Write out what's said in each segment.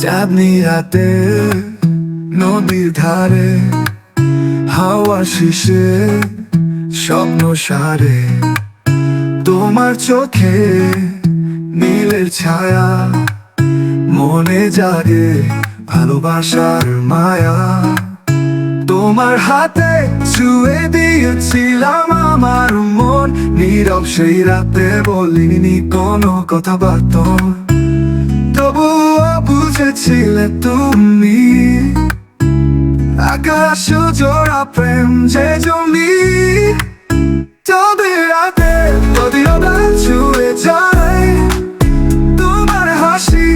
চাঁদনি রাতে নদীর ধারে, হাওয়া শিশে স্বপ্ন সারে। তোমার চোখে নীলের ছায়া, মনে জাগে ভালোবাসার মায়া। তোমার হাতে ছুঁয়ে দিয়েছিলাম আমার মন, নীরব সেই রাতে বলিনি কোনো কথাবার্তা। বুঝেছিলে তুমি? আকাশ জোড়া প্রেম যে জমি? তবে রাতে যদিও ছুঁয়ে যায়। তোমার হাসি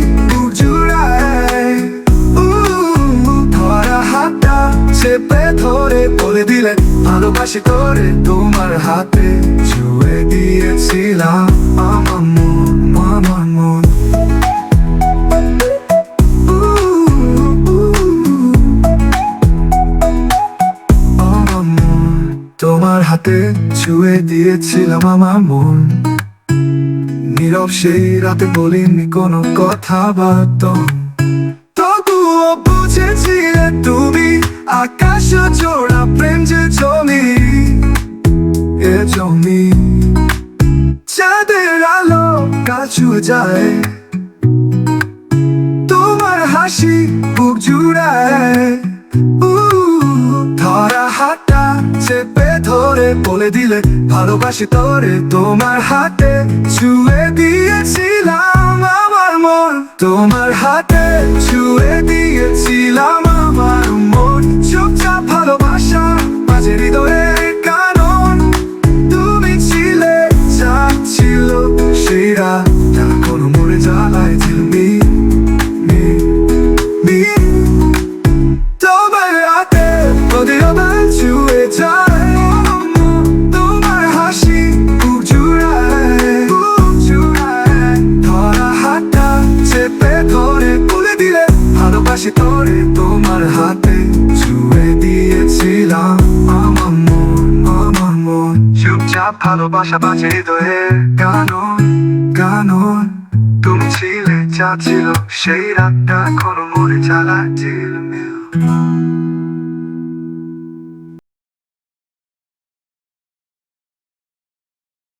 জুড়ায় ধরা হাতটা চেপে ধরে বলে দিলে, ভালোবাসি করে তোমার হাতে ছুঁয়ে দিয়েছিলাম। তোমার হাতে ছুঁয়ে দিয়েছিলাম আমার মন। নীরব সেই রাতে বলিনি কোনো কথাবার্তা তবুও বুঝেছিলে তুমি আকাশ জোড়া প্রেম যে জমি। এ জমি চাঁদের আলো কাছু যায়। তোমার হাসি বুক জুড়ায়। চেপে ধরে বলে দিলে ভালোবাসি তোরে। তোমার হাতে ছুঁয়ে দিয়েছিলাম আমার মন। তোমার হাতে ছুঁয়ে দিয়েছিলাম দিয়েছিলাম আমার মন আমার মন চুপচাপ ভালোবাসা বাজে হৃদয়ের গানন গানন তুমি ছিলে, যা সেই রাতটা কোনো মরে জ্বালা ছিল